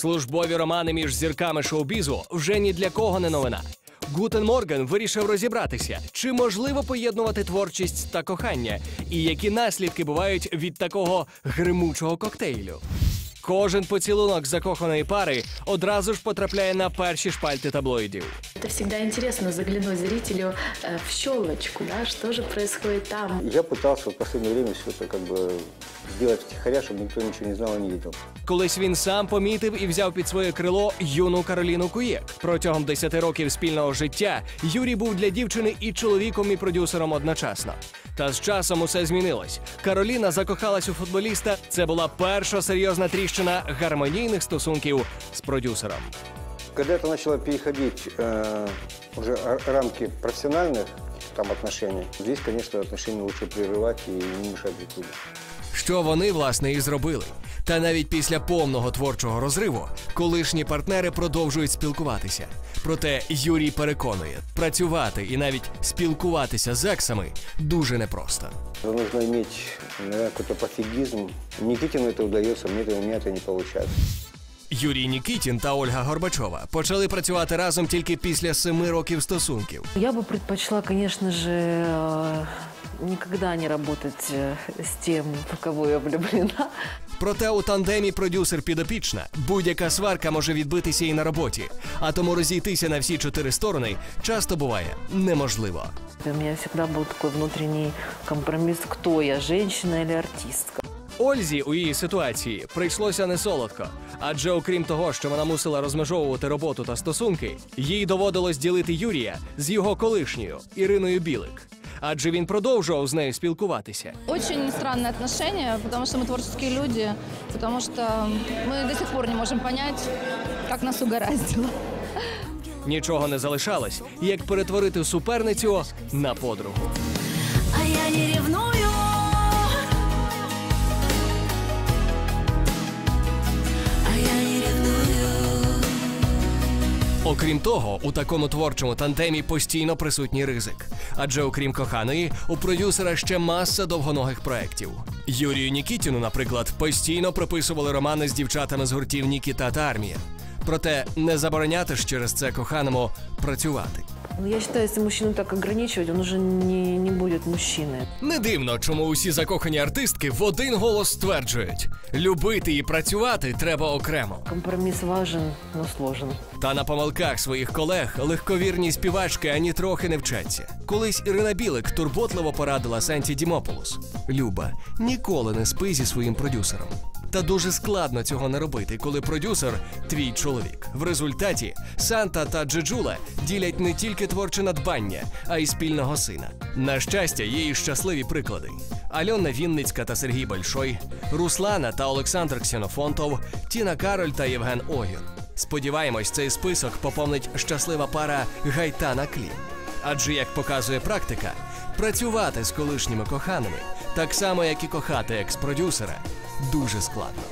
Службові романи між зірками шоу-бізу вже ні для кого не новина. Гутен Морган вирішив розібратися, чи можливо поєднувати творчість та кохання, і які наслідки бувають від такого гримучого коктейлю. Кожен поцілунок закоханої пари одразу ж потрапляє на перші шпальти таблоїдів. Это всегда интересно заглянуть зрителю э, в щелочку, да, что же происходит там. Я пытался в последнее время все это как бы сделать втихаря, чтобы никто ничего не знал и не видел. Колись він сам помітив і взяв під своє крило юну Кароліну Куєк. Протягом 10 років спільного життя Юрій був для дівчини і чоловіком, і продюсером одночасно. Та з часом усе змінилось. Кароліна закохалась у футболіста. Це була перша серйозна тріщина гармонійних стосунків з продюсером. Когда это начало переходить э, уже р- рамки профессиональных там отношений, здесь, конечно, отношения лучше прерывать и не мешать друг другу. Що вони власне і зробили. Та навіть після повного творчого розриву колишні партнери продовжують спілкуватися. Проте Юрій переконує, працювати і навіть спілкуватися з ексами дуже непросто. Нужно иметь наверное, какой-то пофигизм. Никитину это удается, мне это, у меня это не получается. Юрій Нікітін та Ольга Горбачова почали працювати разом тільки після семи років стосунків. Я бы предпочла, конечно же, э, никогда не работать э, с тем, в кого я влюблена. Проте у тандемі продюсер підопічна будь-яка сварка може відбитися і на роботі, а тому розійтися на всі чотири сторони часто буває неможливо. У меня всегда был такой внутренний компромисс, кто я, женщина или артистка. Ользі у її ситуації прийшлося не солодко, адже окрім того, що вона мусила розмежовувати роботу та стосунки, їй доводилось ділити Юрія з його колишньою Іриною Білик Адже він продовжував з нею спілкуватися. Очень странные отношения, потому что мы творческие люди, потому что мы до сих пор не можем понять, как нас угораздило. Нічого не залишалось, як перетворити суперницю на подругу. А я не Окрім того, у такому творчому тандемі постійно присутній ризик. Адже окрім коханої, у продюсера ще маса довгоногих проєктів. Юрію Нікітіну, наприклад, постійно приписували романи з дівчатами з гуртів Нікіта та армія. Проте не забороняти ж через це коханому працювати. Но я считаю, если мужчину так ограничивать, он уже не, не будет мужчиной. Не дивно, чому усі закохані артистки в один голос стверджують: любити і працювати треба окремо. Компромисс важен, но сложен. Та на помилках своїх колег легковірні співачки ані трохи не вчаться. Колись Ірина Білик турботливо порадила Санті Дімополус: Люба, ніколи не спи зі своїм продюсером. Та дуже складно цього не робити, коли продюсер твій чоловік. В результаті Санта та Джеджула ділять не тільки творче надбання, а й спільного сина. На щастя, є і щасливі приклади: Альона Вінницька та Сергій Большой, Руслана та Олександр Ксенофонтов, Тіна Кароль та Євген Огір. Сподіваємось, цей список поповнить щаслива пара Гайтана Клім. Адже, як показує практика, працювати з колишніми коханими, так само як і кохати екс-продюсера, дуже складно.